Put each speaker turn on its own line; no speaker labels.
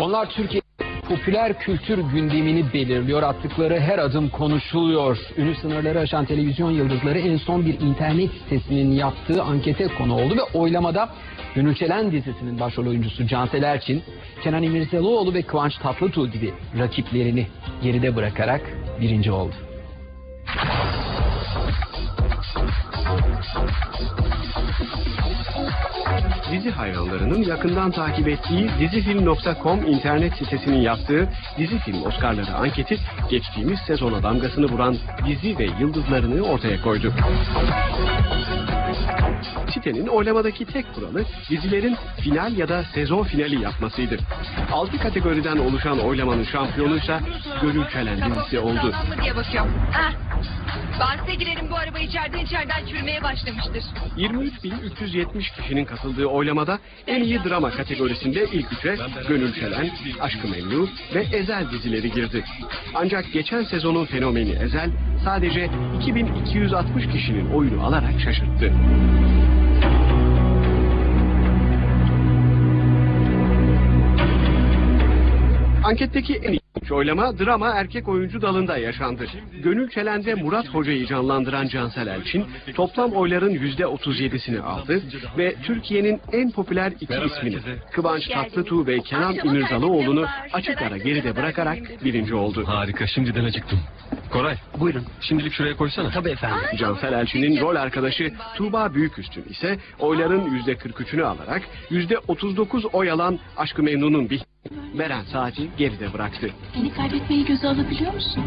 Onlar Türkiye popüler kültür gündemini belirliyor. Attıkları her adım konuşuluyor. Ünlü sınırları aşan televizyon yıldızları en son bir internet sitesinin yaptığı ankete konu oldu ve oylamada Gönül dizisinin başrol oyuncusu Cansel Erçin, Kenan İmirzalıoğlu ve Kıvanç Tatlıtuğ gibi rakiplerini geride bırakarak birinci oldu.
Dizi hayranlarının yakından takip ettiği dizifilm.com internet sitesinin yaptığı Dizi Film Oscar'ları anketi geçtiğimiz sezona damgasını vuran dizi ve yıldızlarını ortaya koydu. Sitenin oylamadaki tek kuralı dizilerin final ya da sezon finali yapmasıydı. 6 kategoriden oluşan oylamanın şampiyonuysa Gönül Çelen dizisi oldu.
Diye bakıyorum. Bahse girelim bu araba içeriden içeriden çürümeye başlamıştır.
23.370 kişinin katıldığı oylamada en iyi drama kategorisinde ilk üçe Gönül Çelen, Aşkı Memnu ve Ezel dizileri girdi. Ancak geçen sezonun fenomeni Ezel sadece 2260 kişinin oyunu alarak şaşırttı. Anketteki en ilginç oylama drama erkek oyuncu dalında yaşandı. Gönül Çelen'de Murat Hoca'yı canlandıran Cansel Elçin toplam oyların %37'sini aldı ve Türkiye'nin en popüler iki ismini Kıvanç Tatlıtuğ ve Kenan İmirzalıoğlu'nu açık ara geride bırakarak birinci oldu.
Harika şimdiden acıktım. Koray
Buyurun.
şimdilik şuraya koysana.
Tabii efendim.
Cansel Elçin'in rol arkadaşı Tuğba Büyüküstün ise oyların %43'ünü alarak %39 oy alan Aşkı Memnun'un bir Beren Saat'i geride bıraktı.
Beni kaybetmeyi göze alabiliyor musun?